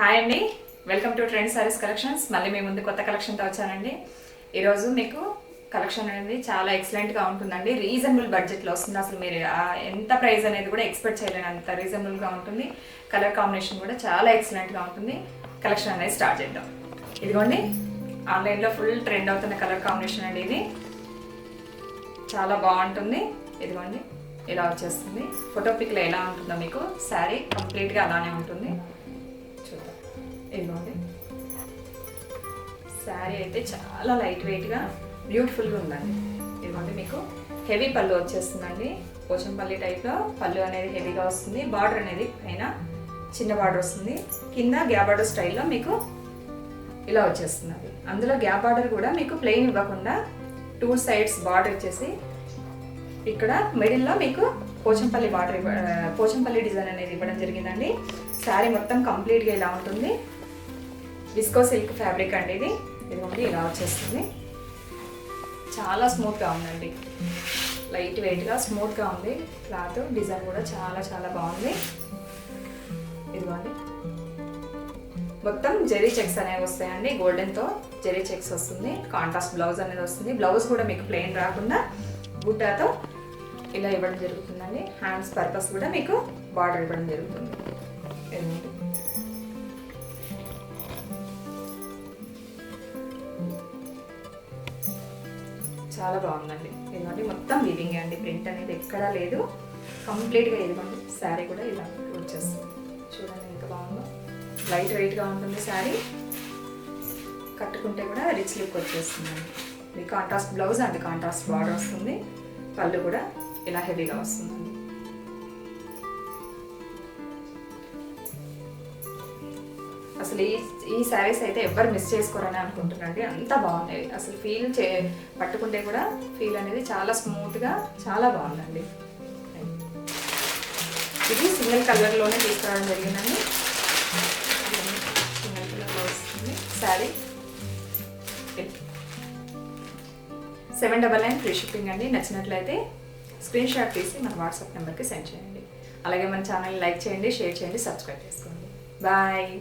Hi అండి. Welcome to trend saris collections మళ్ళీ మీ ముందు కొత్త కలెక్షన్తో వచ్చానండి. ఈరోజు మీకు కలెక్షన్ అనేది చాలా ఎక్సలెంట్గా ఉంటుందండి. రీజనబుల్ బడ్జెట్లో వస్తుంది. అసలు మీరు ఎంత ప్రైస్ అనేది కూడా ఎక్స్పెక్ట్ చేయలేని అంత రీజనబుల్గా ఉంటుంది. కలర్ కాంబినేషన్ కూడా చాలా ఎక్సలెంట్గా ఉంటుంది. కలెక్షన్ అనేది స్టార్ట్ చేద్దాం. ఇదిగోండి. ఆన్లైన్లో ఫుల్ ట్రెండ్ అవుతున్న కలర్ కాంబినేషన్ అండి ఇది. చాలా బాగుంటుంది. ఇదిగోండి. ఇలా వచ్చేస్తుంది. ఫోటో పిక్లో ఎలా ఉంటుందో మీకు శారీ కంప్లీట్గా అలానే ఉంటుంది. ఇదిగోండి శారీ అయితే చాలా లైట్ వెయిట్గా బ్యూటిఫుల్గా ఉందండి. ఇదిగోండి మీకు హెవీ పళ్ళు వచ్చేస్తుందండి. పోచంపల్లి టైప్లో పళ్ళు అనేది హెవీగా వస్తుంది. బార్డర్ అనేది పైన చిన్న బార్డర్ వస్తుంది. కింద గ్యాప్ బార్డర్ స్టైల్లో మీకు ఇలా వచ్చేస్తుంది అది అందులో గ్యాప్ బార్డర్ కూడా మీకు ప్లెయిన్ ఇవ్వకుండా టూ సైడ్స్ బార్డర్ వచ్చేసి ఇక్కడ మిడిల్లో మీకు పోచంపల్లి బార్డర్ ఇవ్వ పోచంపల్లి డిజైన్ అనేది ఇవ్వడం జరిగిందండి. శారీ మొత్తం కంప్లీట్గా ఇలా ఉంటుంది. విస్కో సిల్క్ ఫ్యాబ్రిక్ అండి ఇది. ఇదిగోండి ఇలా వచ్చేస్తుంది. చాలా స్మూత్గా ఉందండి. లైట్ వెయిట్గా స్మూత్గా ఉంది. క్లాత్ డిజైన్ కూడా చాలా చాలా బాగుంది. ఇదిగోండి మొత్తం జెరీ చెక్స్ అనేవి వస్తాయండి గోల్డెన్తో జెరీ చెక్స్ వస్తుంది కాంట్రాస్ట్ బ్లౌజ్ అనేది వస్తుంది. బ్లౌజ్ కూడా మీకు ప్లెయిన్ రాకుండా బుట్టాతో ఇలా ఇవ్వడం జరుగుతుందండి. హ్యాండ్స్ పర్పస్ కూడా మీకు బార్డర్ ఇవ్వడం జరుగుతుంది. చాలా బాగుందండి. ఇదిగోండి మొత్తం వీవింగ్ అండి. ప్రింట్ అనేది ఎక్కడా లేదు. కంప్లీట్గా ఇదిగోండి. శారీ కూడా ఇలా వచ్చేస్తుంది. చూడండి ఎంత బాగుందో. లైట్ వెయిట్గా ఉంటుంది శారీ కట్టుకుంటే కూడా రిచ్ లుక్ వచ్చేస్తుందండి. ఇది contrast blouse and contrast border వస్తుంది. పళ్ళు కూడా ఇలా హెవీగా వస్తుందండి అసలు ఈ ఈ శారీస్ అయితే ఎవ్వరు మిస్ చేసుకోరని అనుకుంటున్నాండి అంత బాగున్నాయి. అసలు ఫీల్ చే పట్టుకుంటే కూడా ఫీల్ అనేది చాలా స్మూత్గా చాలా బాగుందండి. ఇది సింగిల్ కలర్లోనే తీసుకురావడం జరిగిందండి. సింగిల్ కలర్లో వస్తుంది sari. Seven double nine free shipping అండి. నచ్చినట్లయితే స్క్రీన్ షాట్ తీసి మన వాట్సాప్ నెంబర్కి సెండ్ చేయండి. అలాగే మన ఛానల్ లైక్ చేయండి షేర్ చేయండి సబ్స్క్రైబ్ చేసుకోండి. బాయ్.